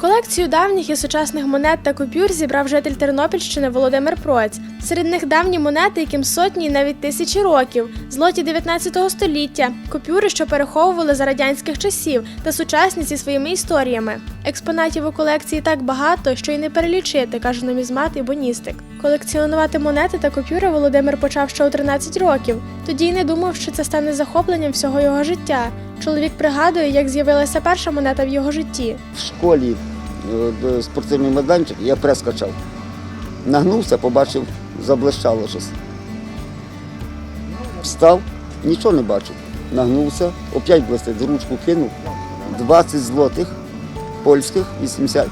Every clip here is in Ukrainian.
Колекцію давніх і сучасних монет та купюр зібрав житель Тернопільщини Володимир Проць. Серед них давні монети, яким сотні і навіть тисячі років, злоті 19 століття, купюри, що переховували за радянських часів, та сучасні зі своїми історіями. Експонатів у колекції так багато, що й не перелічити, каже нумізмат і боністик. Колекціонувати монети та купюри Володимир почав ще у 13 років. Тоді й не думав, що це стане захопленням всього його життя. Чоловік пригадує, як з'явилася перша монета в його житті. в школі е, спортивний майданчик, я прес качав. Нагнувся, побачив, заблищало щось. Встав, нічого не бачив. Нагнувся, опять блистить, ручку кинув. 20 злотих польських, 80,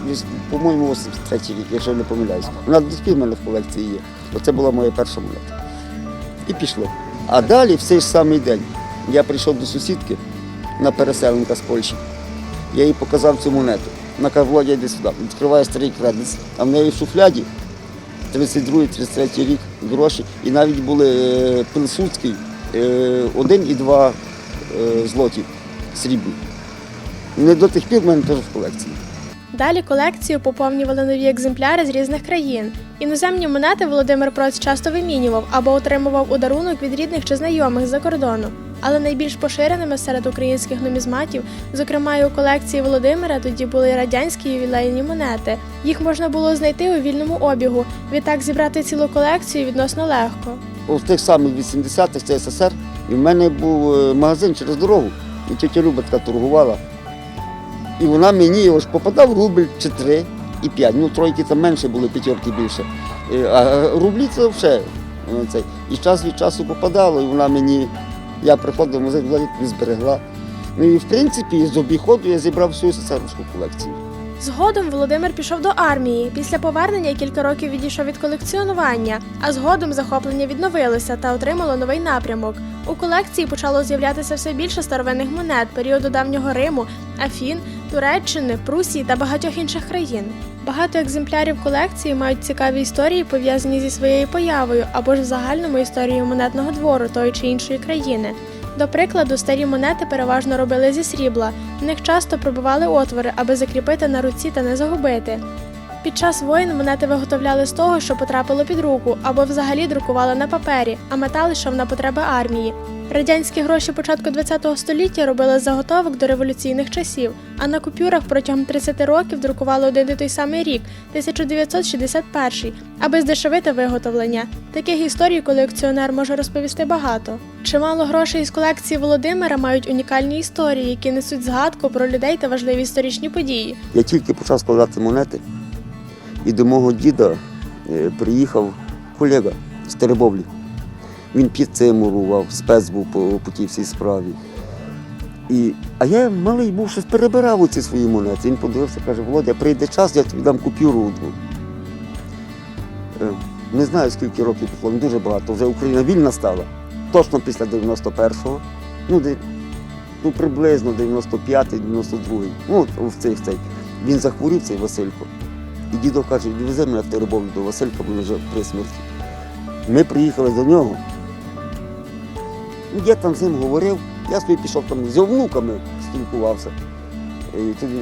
по-моєму, 83 рік, якщо не помиляюсь. Вона до в мене в колекції є. Оце була моя перша монета. І пішло. А далі в цей ж самий день я прийшов до сусідки на переселенка з Польщі. Я їй показав цю монету. Каже, Володя, йди сюди. Відкриває старий кредит, а в неї в шуфляді 32-33 рік гроші. І навіть були е, Пилсудський, е, один і два е, злоті срібні. Не до тих пір в мене теж в колекції. Далі колекцію поповнювали нові екземпляри з різних країн. Іноземні монети Володимир Проць часто вимінював або отримував у дарунок від рідних чи знайомих з-за кордону. Але найбільш поширеними серед українських нумізматів, зокрема і у колекції Володимира, тоді були радянські ювілейні монети. Їх можна було знайти у вільному обігу. Відтак зібрати цілу колекцію відносно легко. У тих самих 80-х це СССР, і в мене був е, магазин через дорогу. І тетя Люба така торгувала. І вона мені ось попадав рубль чи три і п'ять. Ну, тройки там менше були, п'ятерки більше. Е, А рублі це все. е. І час від часу попадало, і вона мені, я приходив в музей, вона тобі зберегла. Ну і в принципі з обіходу я зібрав всю сесарську колекцію. Згодом Володимир пішов до армії. Після повернення кілька років відійшов від колекціонування, а згодом захоплення відновилося та отримало новий напрямок. У колекції почало з'являтися все більше старовинних монет періоду давнього Риму, Афін, Туреччини, Прусії та багатьох інших країн. Багато екземплярів колекції мають цікаві історії, пов'язані зі своєю появою або ж в загальному історією монетного двору тої чи іншої країни. До прикладу, старі монети переважно робили зі срібла. В них часто пробивали отвори, аби закріпити на руці та не загубити. Під час воїн монети виготовляли з того, що потрапило під руку, або взагалі друкували на папері, а метал йшов на потреби армії. Радянські гроші початку ХХ століття робили заготовок до революційних часів, а на купюрах протягом 30 років друкували один і той самий рік 1961, аби здешевити виготовлення. Таких історій колекціонер може розповісти багато. Чимало грошей із колекції Володимира мають унікальні історії, які несуть згадку про людей та важливі історичні події. Я тільки почав складати монети, і до мого діда е, приїхав колега з Теребовлі. Він підцимурував, спец був по, по тій всій справі. І, а я малий був, щось перебирав у ці свої монети. Він подивився, каже, Володя, прийде час, я тобі дам купюру одну. Е, Не знаю, скільки років пішло, не дуже багато. Вже Україна вільна стала. Точно після 91-го. Ну, де, ну приблизно 95-й, 92-й. Ну, в цей, цей. Він захворів, цей Василько. І дідо каже, відвези мене в Теребовлю до Василька, бо він вже при смерті. Ми приїхали до нього. Я там з ним говорив, я собі пішов там з його внуками спілкувався. І, тоді,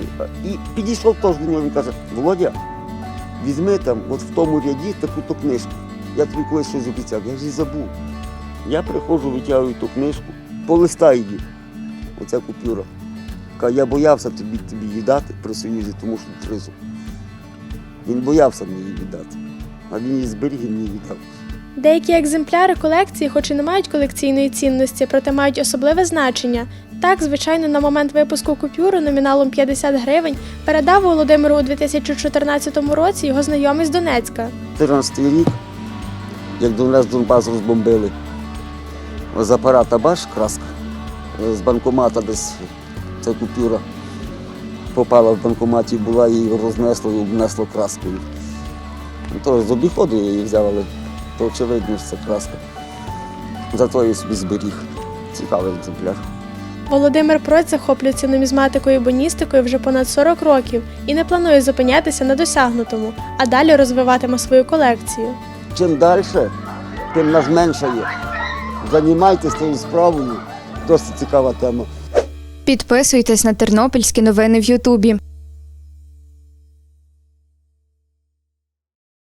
і підійшов теж до нього, він каже, Володя, візьми там, от в тому ряді таку-то книжку. Я тобі колись щось обіцяв, я ж її забув. Я приходжу, витягую ту книжку, полистай її. Оця купюра. Я боявся тобі, тобі її дати при Союзі, тому що тризу. Він боявся мені її віддати. А він її зберіг і мені віддав. Деякі екземпляри колекції, хоч і не мають колекційної цінності, проте мають особливе значення. Так, звичайно, на момент випуску купюри номіналом 50 гривень передав Володимиру у 2014 році його знайомий з Донецька. 14 рік, як до нас Донбас розбомбили. З апарата баш краска. З банкомата десь ця купюра попала в банкоматі, була, її рознесло і обнесло краскою. Ну, То з обіходу її взяв, але то очевидно, що це краска. Зато я собі зберіг. Цікавий екземпляр. Володимир Проць захоплюється нумізматикою і боністикою вже понад 40 років і не планує зупинятися на досягнутому, а далі розвиватиме свою колекцію. Чим далі, тим нас менше є. Займайтеся цією справою. Досить цікава тема. Підписуйтесь на тернопільські новини в Ютубі.